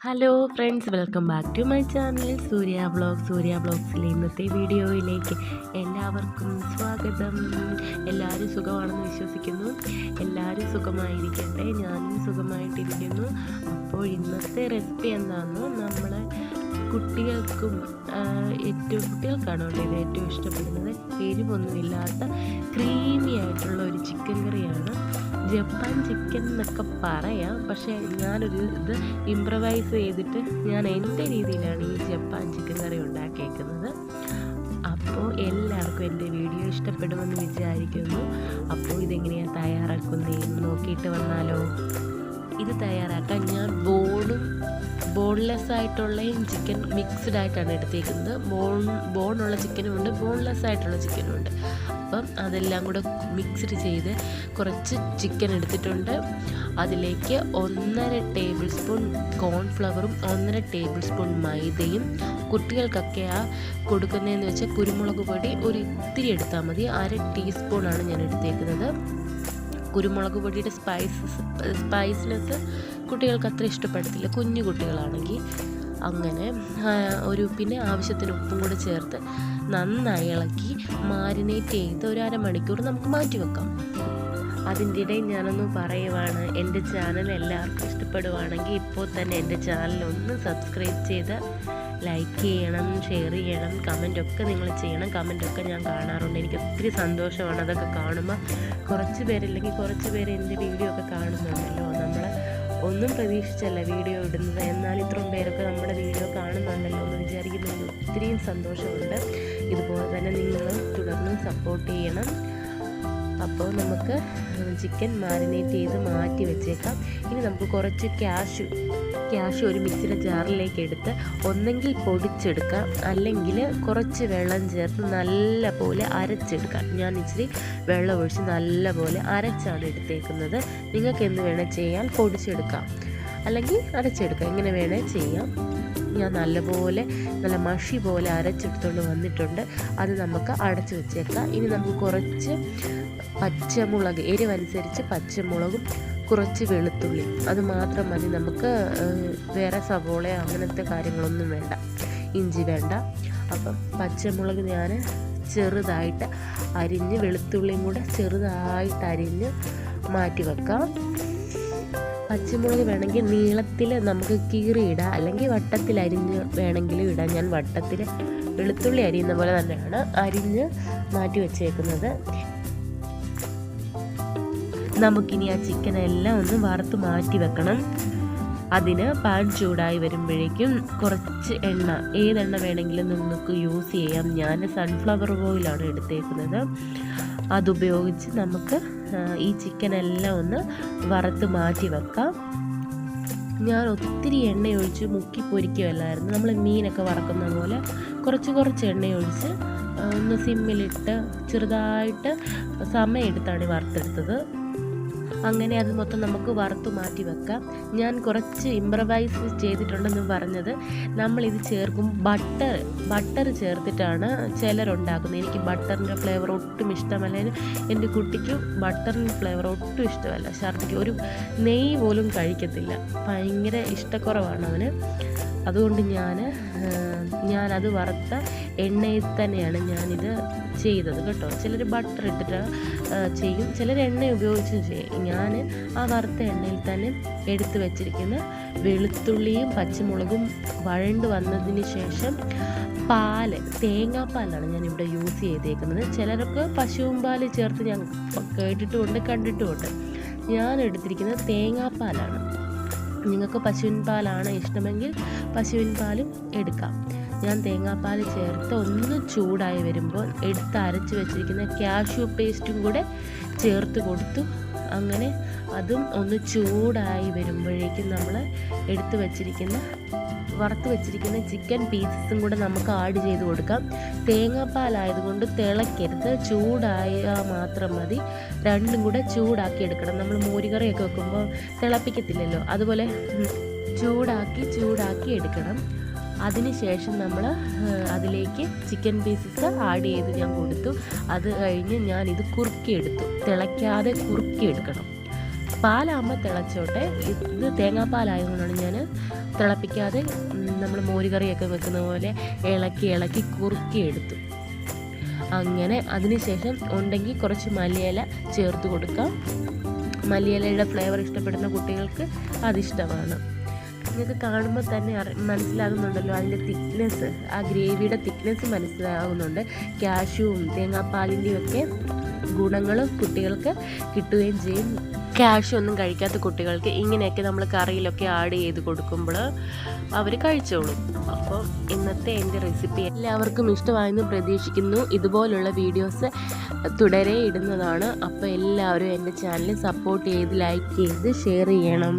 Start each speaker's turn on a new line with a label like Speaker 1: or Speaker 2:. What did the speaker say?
Speaker 1: Hello friends welcome back to my channel Surya blog Surya ബ്ലോഗ്സിലെ ഇന്നത്തെ വീഡിയോയിലേക്ക് എല്ലാവർക്കും സ്വാഗതം. എല്ലാവരും സുഖമാണെന്ന് വിശ്വസിക്കുന്നു. എല്ലാവരും സുഖമായിരിക്കട്ടെ. ഞാനും സുഖമായിട്ടിരിക്കുന്നു. അപ്പോൾ ഇന്നത്തെ റെസിപ്പി എന്താണെന്ന് നമ്മൾ കുട്ടികൾക്കും ഏറ്റവും കുട്ടികൾക്കാണ് കേട്ടോ ഇത് ഏറ്റവും ഇഷ്ടപ്പെടുന്നത്? എരിവൊന്നുമില്ലാത്ത ക്രീമി ആയിട്ടുള്ള ഒരു ചിക്കൻ കറിയാണ്. ജപ്പാൻ ചിക്കൻ എന്നൊക്കെ പറയാം. പക്ഷേ ഞാനൊരു ഇത് ഇമ്പ്രവൈസ് ചെയ്തിട്ട് ഞാൻ എന്റെ രീതിയിലാണ് ഈ ജപ്പാൻ ചിക്കൻ കറി ഉണ്ടാക്കിയേക്കുന്നത്. അപ്പോൾ എല്ലാവർക്കും എന്റെ വീഡിയോ ഇഷ്ടപ്പെടുമെന്ന് വിചാരിക്കുന്നു. അപ്പോൾ ഇതെങ്ങനെയാണ് തയ്യാറാക്കുന്നതെന്ന് നോക്കിയിട്ട് വന്നാലോ. ഇത് തയ്യാറാക്കാൻ ഞാൻ ബോൺലെസ് ആയിട്ടുള്ള ചിക്കൻ മിക്സ്ഡ് ആയിട്ടാണ് എടുത്തേക്കുന്നത്. ബോൺ ബോണുള്ള ചിക്കനും ഉണ്ട് ബോൺലെസ് ആയിട്ടുള്ള ചിക്കനും ഉണ്ട് അപ്പം അതെല്ലാം കൂടെ മിക്സ്ഡ് ചെയ്ത് കുറച്ച് ചിക്കൻ എടുത്തിട്ടുണ്ട്. അതിലേക്ക് ഒന്നര ടേബിൾ സ്പൂൺ കോൺഫ്ലവറും ഒന്നര ടേബിൾ സ്പൂൺ മൈദയും കുട്ടികൾക്കൊക്കെ ആ കൊടുക്കുന്നതെന്ന് വെച്ചാൽ കുരുമുളക് പൊടി ഒരു ഇത്തിരി എടുത്താൽ മതി. അര ടീസ്പൂണാണ് ഞാൻ എടുത്തേക്കുന്നത്. കുരുമുളക് പൊടിയുടെ സ്പൈസസ് സ്പൈസിനെസ് കുട്ടികൾക്ക് അത്ര ഇഷ്ടപ്പെടത്തില്ല. കുഞ്ഞു കുട്ടികളാണെങ്കിൽ അങ്ങനെ ഒരു പിന്നെ ആവശ്യത്തിന് ഉപ്പും കൂടെ ചേർത്ത് നന്നായി ഇളക്കി മാരിനേറ്റ് ചെയ്ത് ഒരു അരമണിക്കൂർ നമുക്ക് മാറ്റി വെക്കാം. അതിന്റെ ഇടയിൽ ഞാനൊന്ന് പറയുവാണ് എന്റെ ചാനൽ എല്ലാവർക്കും ഇഷ്ടപ്പെടുവാണെങ്കിൽ ഇപ്പോൾ തന്നെ എന്റെ ചാനൽ ഒന്ന് സബ്സ്ക്രൈബ് ചെയ്ത് ലൈക്ക് ചെയ്യണം ഷെയർ ചെയ്യണം കമന്റ് ഒക്കെ നിങ്ങൾ ചെയ്യണം കമന്റ് ഒക്കെ ഞാൻ കാണാറുണ്ട്. എനിക്ക് ഒത്തിരി സന്തോഷമാണ് അതൊക്കെ കാണുമ്പോൾ കുറച്ച് പേരില്ലെങ്കിൽ കുറച്ച് പേര് എന്റെ വീഡിയോ ഒക്കെ കാണുന്നുണ്ടല്ലോ. നമ്മൾ ഒന്നും പ്രതീക്ഷിച്ചല്ല വീഡിയോ ഇടുന്നത്. എന്നാൽ ഇത്രയും പേരൊക്കെ നമ്മുടെ വീഡിയോ കാണുന്നുണ്ടല്ലോ എന്ന് വിചാരിക്കുന്നതിന് ഒത്തിരിയും സന്തോഷമുണ്ട്. ഇതുപോലെ തന്നെ നിങ്ങൾ തുടർന്നും സപ്പോർട്ട് ചെയ്യണം. അപ്പോൾ നമുക്ക് ചിക്കൻ മാരിനേറ്റ് ചെയ്ത് മാറ്റി വെച്ചേക്കാം. ഇനി നമുക്ക് കുറച്ച് ക്യാഷ് ക്യാഷ് ഒരു മിക്സിയുടെ ജാറിലേക്ക് എടുത്ത് ഒന്നെങ്കിൽ പൊടിച്ചെടുക്കാം. അല്ലെങ്കിൽ കുറച്ച് വെള്ളം ചേർത്ത് നല്ല പോലെ അരച്ചെടുക്കാം. ഞാൻ ഇച്ചിരി വെള്ളം ഒഴിച്ച് നല്ല പോലെ അരച്ചാണ് എടുത്തേക്കുന്നത്. നിങ്ങൾക്ക് എന്ത് വേണേൽ ചെയ്യാൻ പൊടിച്ചെടുക്കാം. അല്ലെങ്കിൽ അരച്ചെടുക്കാം. ഇങ്ങനെ വേണേൽ ചെയ്യാം. ഞാൻ നല്ലപോലെ നല്ല മഷി പോലെ അരച്ചെടുത്തുകൊണ്ട് വന്നിട്ടുണ്ട്. അത് നമുക്ക് അടച്ചു വെച്ചേക്കാം. ഇനി നമുക്ക് കുറച്ച് പച്ചമുളക് എരിവനുസരിച്ച് പച്ചമുളകും കുറച്ച് വെളുത്തുള്ളി. അത് മാത്രം മതി. നമുക്ക് വേറെ സവോള അങ്ങനത്തെ കാര്യങ്ങളൊന്നും വേണ്ട. ഇഞ്ചി വേണ്ട. അപ്പം പച്ചമുളക് ഞാൻ ചെറുതായിട്ട് അരിഞ്ഞ് വെളുത്തുള്ളിയും കൂടെ ചെറുതായിട്ട് അരിഞ്ഞ് മാറ്റി വെക്കാം. പച്ചമുളക് വേണമെങ്കിൽ നീളത്തിൽ നമുക്ക് കീറി ഇടാം. അല്ലെങ്കിൽ വട്ടത്തിൽ അരിഞ്ഞ് വേണമെങ്കിലും ഇടാം. ഞാൻ വട്ടത്തിൽ വെളുത്തുള്ളി അരിയുന്ന പോലെ തന്നെയാണ് അരിഞ്ഞ് മാറ്റി വെച്ചേക്കുന്നത്. നമുക്കിനി ആ ചിക്കൻ എല്ലാം ഒന്ന് വറുത്ത് മാറ്റി വെക്കണം. അതിന് പാൻ ചൂടായി വരുമ്പോഴേക്കും കുറച്ച് എണ്ണ ഏതെണ്ണ വേണമെങ്കിലും നിങ്ങൾക്ക് യൂസ് ചെയ്യാം. ഞാൻ സൺഫ്ലവർ ഓയിലാണ് എടുത്തേക്കുന്നത്. അതുപയോഗിച്ച് നമുക്ക് ഈ ചിക്കൻ എല്ലാം ഒന്ന് വറുത്ത് മാറ്റി വെക്കാം. ഞാൻ ഒത്തിരി എണ്ണ ഒഴിച്ച് മുക്കി പൊരിക്കുകയല്ലായിരുന്നു നമ്മൾ മീനൊക്കെ വറക്കുന്ന പോലെ കുറച്ച് കുറച്ച് എണ്ണ ഒഴിച്ച് ഒന്ന് സിമ്മിലിട്ട് ചെറുതായിട്ട് സമയം എടുത്താണ് വറുത്തെടുത്തത്. അങ്ങനെ അത് മൊത്തം നമുക്ക് വറുത്ത് മാറ്റി വെക്കാം. ഞാൻ കുറച്ച് ഇമ്പ്രവൈസ് ചെയ്തിട്ടുണ്ടെന്ന് പറഞ്ഞത്. നമ്മളിത് ചേർക്കും ബട്ടർ ബട്ടർ ചേർത്തിട്ടാണ് ചിലരുണ്ടാക്കുന്നത്. എനിക്ക് ബട്ടറിന്റെ ഫ്ലേവർ ഒട്ടും ഇഷ്ടമല്ല. എന്റെ കുട്ടിക്ക് ബട്ടറിന്റെ ഫ്ലേവർ ഒട്ടും ഇഷ്ടമല്ല. ഛർദിക്ക് ഒരു നെയ്യ് പോലും കഴിക്കത്തില്ല. ഭയങ്കര ഇഷ്ടക്കുറവാണ് അവന്. അതുകൊണ്ട് ഞാൻ ഞാനത് വറുത്ത എണ്ണയിൽ തന്നെയാണ് ഞാനിത് ചെയ്തത് കേട്ടോ. ചിലർ ബട്ടർ ഇട്ടിട്ട് ചെയ്യും. ചിലർ എണ്ണ ഉപയോഗിച്ചും ചെയ്യും. ഞാൻ ആ വറുത്ത എണ്ണയിൽ തന്നെ എടുത്തു വെച്ചിരിക്കുന്ന വെളുത്തുള്ളിയും പച്ചമുളകും വഴണ്ട് വന്നതിന് ശേഷം പാൽ തേങ്ങാപ്പാലാണ് ഞാൻ ഇവിടെ യൂസ് ചെയ്തേക്കുന്നത്. ചിലർക്ക് പശുവും പാൽ ചേർത്ത് ഞാൻ കേട്ടിട്ടുമുണ്ട് കണ്ടിട്ടുമുണ്ട്. ഞാൻ എടുത്തിരിക്കുന്നത് തേങ്ങാപ്പാലാണ്. നിങ്ങൾക്ക് പശുവിൻ പാലാണ് ഇഷ്ടമെങ്കിൽ പശുവിൻ പാലും എടുക്കാം. ഞാൻ തേങ്ങാപ്പാൽ ചേർത്ത് ഒന്ന് ചൂടായി വരുമ്പോൾ എടുത്ത് അരച്ച് വെച്ചിരിക്കുന്ന കാഷ്യൂ പേസ്റ്റും കൂടെ ചേർത്ത് കൊടുത്തു. അങ്ങനെ അതും ഒന്ന് ചൂടായി വരുമ്പോഴേക്കും നമ്മൾ എടുത്ത് വെച്ചിരിക്കുന്ന വറുത്ത് വെച്ചിരിക്കുന്ന ചിക്കൻ പീസസും കൂടെ നമുക്ക് ആഡ് ചെയ്ത് കൊടുക്കാം. തേങ്ങാപ്പാലായതുകൊണ്ട് തിളക്കരുത് ചൂടായാൽ മാത്രം മതി. രണ്ടും കൂടെ ചൂടാക്കി എടുക്കണം. നമ്മൾ മോരുകറിയൊക്കെ വെക്കുമ്പോൾ തിളപ്പിക്കത്തില്ലല്ലോ. അതുപോലെ ചൂടാക്കി ചൂടാക്കി എടുക്കണം. അതിനുശേഷം നമ്മൾ അതിലേക്ക് ചിക്കൻ പീസസ് ആഡ് ചെയ്ത് ഞാൻ കൊടുത്തു. അത് കഴിഞ്ഞ് ഞാനിത് കുറുക്കിയെടുത്തു. തിളയ്ക്കാതെ കുറുക്കിയെടുക്കണം. പാലാകുമ്പോൾ തിളച്ചോട്ടെ. ഇത് തേങ്ങാപ്പാലായതുകൊണ്ടാണ് ഞാൻ തിളപ്പിക്കാതെ നമ്മൾ മോരുകറിയൊക്കെ വെക്കുന്ന പോലെ ഇളക്കി ഇളക്കി കുറുക്കി എടുത്തു അങ്ങനെ അതിനുശേഷം ഉണ്ടെങ്കിൽ കുറച്ച് മല്ലിയില ചേർത്ത് കൊടുക്കാം. മല്ലിയിലയുടെ ഫ്ലേവർ ഇഷ്ടപ്പെടുന്ന കുട്ടികൾക്ക് അതിഷ്ടമാണ് നിങ്ങൾക്ക് കാണുമ്പോൾ തന്നെ മനസ്സിലാകുന്നുണ്ടല്ലോ. അതിന്റെ തിക്നെസ് ആ ഗ്രേവിയുടെ തിക്നെസ് മനസ്സിലാകുന്നുണ്ട്. ക്യാഷ്യൂവും തേങ്ങാപ്പാലിന്റെയും ഒക്കെ ഗുണങ്ങളും കുട്ടികൾക്ക് കിട്ടുകയും ചെയ്യും. ക്യാഷ് ഒന്നും കഴിക്കാത്ത കുട്ടികൾക്ക് ഇങ്ങനെയൊക്കെ നമ്മൾ കറിയിലൊക്കെ ആഡ് ചെയ്ത് കൊടുക്കുമ്പോൾ അവർ കഴിച്ചോളും. അപ്പോൾ ഇന്നത്തെ എന്റെ റെസിപ്പി എല്ലാവർക്കും ഇഷ്ടമായെന്ന് പ്രതീക്ഷിക്കുന്നു. ഇതുപോലുള്ള വീഡിയോസ് തുടരെ ഇടുന്നതാണ്. അപ്പോൾ എല്ലാവരും എന്റെ ചാനൽ സപ്പോർട്ട് ചെയ്ത് ലൈക്ക് ചെയ്ത് ഷെയർ ചെയ്യണം.